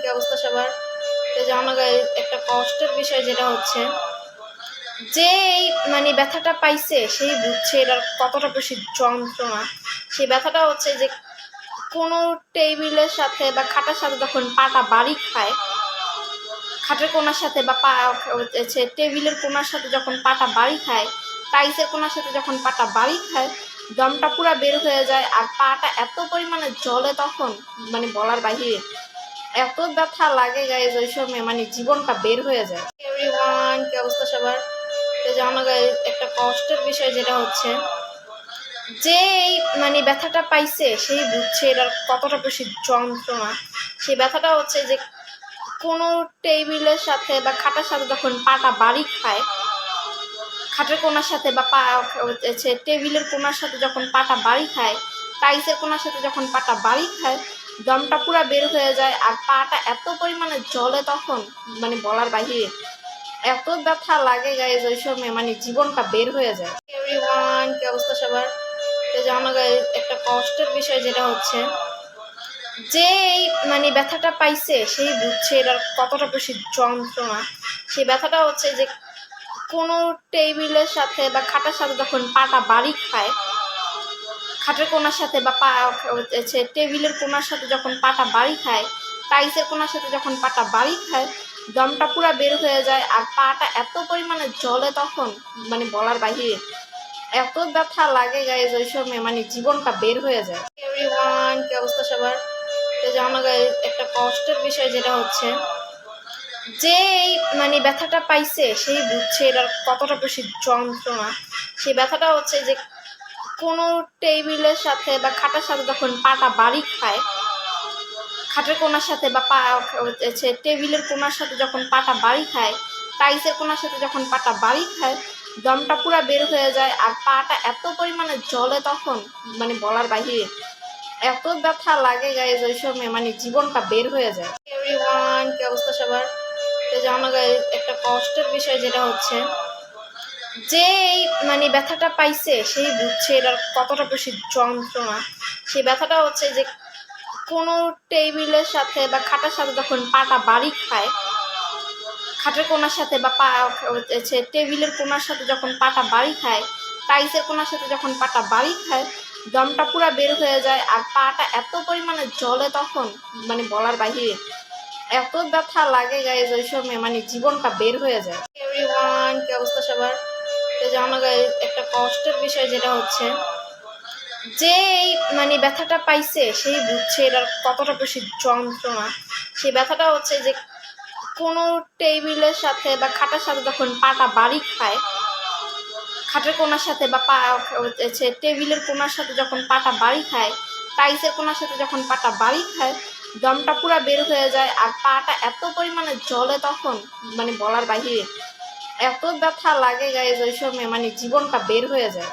কি অবস্থা সবার। একটা কষ্টের বিষয় যেটা হচ্ছে, যে এই মানে ব্যথাটা পাইছে, সেই বুঝছে এটার কতটা বেশি যন্ত্রণা। সেই ব্যথাটা হচ্ছে যে কোনো টেবিলের সাথে বা খাটার সাথে যখন পাটা বাড়ি খায়, খাটের কোনার সাথে বা পা হচ্ছে টেবিলের কোনার সাথে যখন পাটা বাড়ি খায় টাইসের কোনার সাথে যখন পাটা বাড়ি খায়, দমটা পুরা বের হয়ে যায় আর পাটা এত পরিমাণে জলে তখন মানে বলার বাহিরে এত ব্যথা লাগে গাইজ ওই সময় মানে জীবনটা বের হয়ে যায়। এভরিওয়ান কি অবস্থা সবার? তো জানো guys, একটা কষ্টের বিষয় যেটা হচ্ছে যে এই মানে ব্যথাটা পাইছে সেই বুঝছে এটার কতটা বেশি যন্ত্রণা। সেই ব্যথাটা হচ্ছে যে কোনো টেবিলের সাথে বা খাটার সাথে যখন পাটা বাড়ি খায় খাটের কোনার সাথে বা পা হচ্ছে টেবিলের কোনার সাথে যখন পাটা বাড়ি খায় টাইসের কোনার সাথে যখন পাটা বাড়ি খায় দমটা পুরা বের হয়ে যায় আর পাটা এত পরিমাণে জলে তখন মানে বলার বাহিরে এত ব্যথা লাগে গাইজ ওই সময় মানে জীবনটা বের হয়ে যায়। এভরিওয়ান কি অবস্থা সবার? তো জানো guys, একটা কষ্টের বিষয় যেটা হচ্ছে যে এই মানে ব্যথাটা পাইছে সেই বুঝছে এটার কতটা বেশি যন্ত্রণা। সেই ব্যথাটা হচ্ছে যে কোনো টেবিলের সাথে বা খাটার সাথে যখন পাটা বাড়ি খায় খাটের কোনার সাথে বা পা টেবিলের কোনার সাথে যখন পাটা বাড়ি খায় টাইসের কোনার সাথে যখন পাটা বাড়ি খায় দমটা পুরা বের হয়ে যায় আর পাটা এত পরিমাণে জলে তখন মানে বলার বাহিরে এত ব্যথা লাগে গায়ে ওই সময় মানে জীবনটা বের হয়ে যায়। কি অবস্থা সবার? তো জানো guys, একটা কষ্টের বিষয় যেটা হচ্ছে যে এই মানে ব্যথাটা পাইছে সেই বুঝছে এটার কতটা বেশি যন্ত্রণা। সেই ব্যথাটা হচ্ছে যে কোনো টেবিলের সাথে বা খাটার সাথে যখন পাটা বাড়ি খায় খাটের কোনার সাথে বা পা টেবিলের কোনার সাথে যখন পাটা বাড়ি খায় টাইসের কোনার সাথে যখন পাটা বাড়ি খায় দমটা পুরা বের হয়ে যায় আর পাটা এত পরিমাণে জলে তখন মানে বলার বাহিরে এত ব্যথা লাগে গাইজ ওই সময় মানে জীবনটা বের হয়ে যায়। এভরিওয়ান কি অবস্থা সবার? তো জানো guys, একটা কষ্টের বিষয় যেটা হচ্ছে যে এই মানে ব্যথাটা পাইছে, সেই বুঝছে এটার কতটা বেশি যন্ত্রণা। সেই ব্যথাটা হচ্ছে যে কোনো টেবিলের সাথে বা খাটার সাথে যখন পাটা বাড়ি খায় খাটের কোনার সাথে বা পা, হচ্ছে টেবিলের কোনার সাথে যখন পাটা বাড়ি খায় টাইসের কোনার সাথে যখন পাটা বাড়ি খায় দমটা পুরা বের হয়ে যায় আর পাটা এত পরিমাণে জলে তখন মানে বলার বাহিরে। এত ব্যথা লাগে গায়ে ওই সময় মানে জীবনটা বের হয়ে যায়। এভরিওয়ান কি অবস্থা সবার? তো জানো একটা কষ্টের বিষয় যেটা হচ্ছে, যে এই মানে ব্যথাটা পাইছে, সেই বুঝছে এটার কতটা বেশি যন্ত্রণা। সেই ব্যথাটা হচ্ছে যে কোনো টেবিলের সাথে বা খাটার সাথে যখন পাটা বাড়ি খায়, খাটের কোনার সাথে বা পা, হচ্ছে টেবিলের কোনার সাথে যখন পাটা বাড়ি খায় টাইসের কোনার সাথে যখন পাটা বাড়ি খায়, দমটা পুরা বের হয়ে যায় আর পাটা এত পরিমাণে জলে তখন মানে বলার বাহিরে এত ব্যথা লাগে গায়ে ওই সময় মানে জীবনটা বের হয়ে যায়।